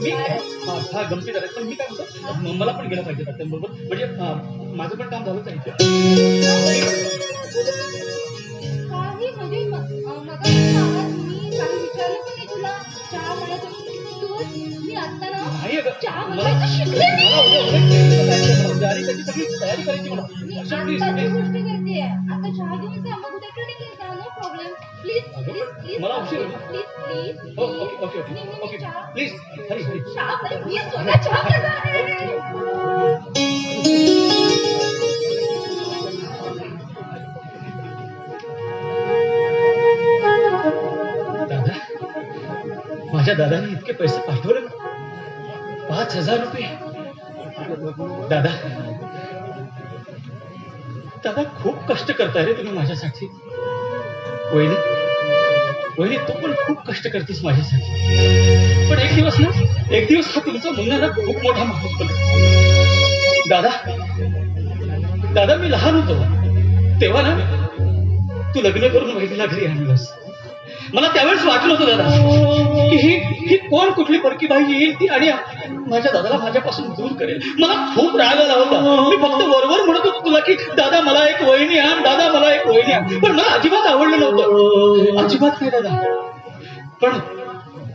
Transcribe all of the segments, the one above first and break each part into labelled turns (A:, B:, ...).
A: मी हा गमती आहे. पण मी काय म्हणतो मला पण गेलं पाहिजे तात्यांबरोबर म्हणजे माझं पण काम झालंच आहे
B: काही म्हणजे म- अं, मगाशी आवाज मी काही विचारलं पण नाही तुला. चहा म्हणत होती. तू मी आता ना
A: नाही अगं,
B: चहा
A: मला
B: बनवायचं शिकले
A: मला उद्या उद्या ट्रेनिंगला जायचं आहे मला. आणि त्याची सगळी तयारी करायची मला
B: करते आता चहा घेऊन जा मग उद्या ट्रेनिंगला जा no problem please please please
A: मला उशीर होईल.
B: Please please
A: okay okay okay please Hari Hari
B: चहा प्लीज स्वतः चहा करणार आहे.
A: दादा माझ्या दादाने इतके पैसे पाठवले ना. पाच हजार रुपये दादा दादा खूप कष्ट करताय रे तुम्ही माझ्यासाठी. वहिनी वहिनी तू पण खूप कष्ट करतेस माझ्यासाठी. पण एक दिवस ना एक दिवस हा तुमचा मुलगा ना खूप मोठा माणूस बनेल. दादा दादा मी लहान होतो. तेव्हा ना तू लग्न करून वहिनीला घरी आणलंस. मला त्यावेळेस वाटलं होतं दादा की ही ही कोण कुठली परकी बाई येईल ती आणि माझ्या दादाला माझ्यापासून दूर करेल. मला खूप राग आला होता. मी फक्त वरवर म्हणत होतो तुला की दादा मला एक वहिनी आण. दादा मला एक वहिनी आण. पण मला अजिबात आवडलं नव्हतं. अजिबात नाही दादा. पण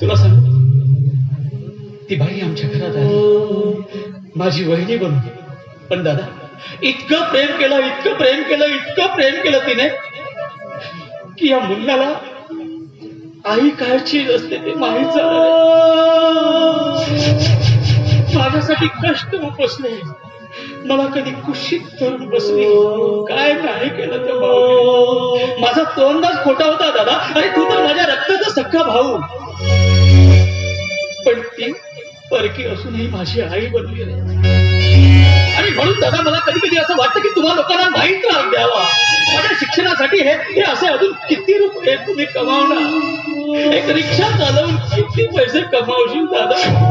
A: तुला सांग ती बाई आमच्या घरात आली. माझी वहिनी बनून पण दादा इतकं प्रेम केलं इतकं प्रेम केलं इतकं प्रेम केलं तिने की या मुलाला आई कायची असते ते माहीत झालं. माझ्यासाठी कष्ट उपसले मला कधी कुशीत धरून बसली. काय नाही केलं त्या भाऊ माझा तोंडाच खोटा होता दादा. अरे तू तर माझ्या रक्ताचा सख्खा भाऊ. पण ती परकी असूनही माझी आई बनली आणि म्हणून दादा मला कधी कधी असं वाटतं की तुम्हा लोकांना माहीत राहून द्यावा. माझ्या शिक्षणासाठी हे हे असे अजून किती रुपये तुम्ही कमावणार? एक रिक्षा चालवून किती पैसे कमावशील दादा?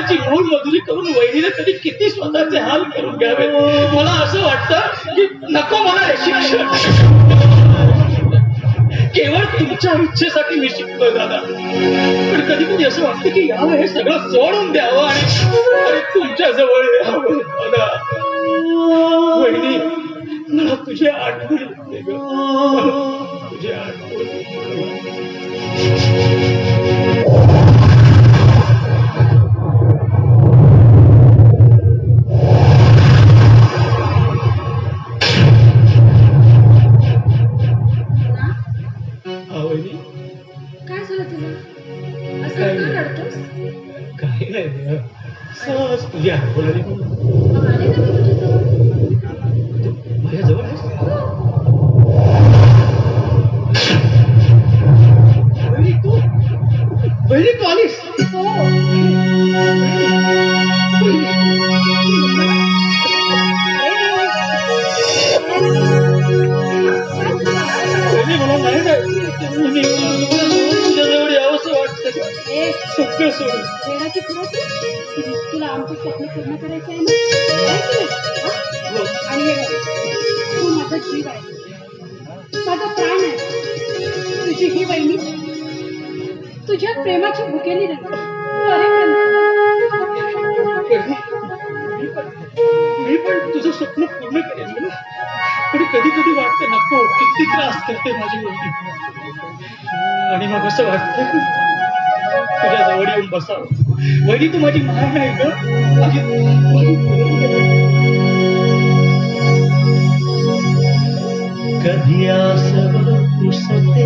A: आणि मूळ मजुरी करून वहिनीने तरी किती स्वतःचे हाल करून घ्यावे? मला असं वाटतं की नको मला हे शिक्षण. केवळ तुमच्या इच्छेसाठी मी शिकतोय दादा. पण कधी कधी असं वाटतं की यावं हे सगळं सोडून द्यावं आणि तुमच्या जवळ यावं दादा. वहिनी मला तुझी आठवण येते ग. तुझी आठवण आहेस तुझी आठवण आली माझ्या जवळ आहेस? बहिणी तू? बहिणी तू आलीस?
B: ए,
A: सगळं सोडून
B: वेळाची खरं तू तुला आमचं स्वप्न पूर्ण करायचं आहे ना? हा? आणि हे तू माझा जीव आहे. माझा प्राण आहे. तुझी ही बहिणी तुझ्या प्रेमाची भुकेली
A: मी पण तुझं स्वप्न पूर्ण करेन ना. पण कधी कधी वाटतं नको किती त्रास करते माझी वहिनी आणि मग असं वाटतं तुझ्या जवळ येऊन बसावं. वहिनी तू माझी माय नाही ग. माझी
C: कधी आस पुसते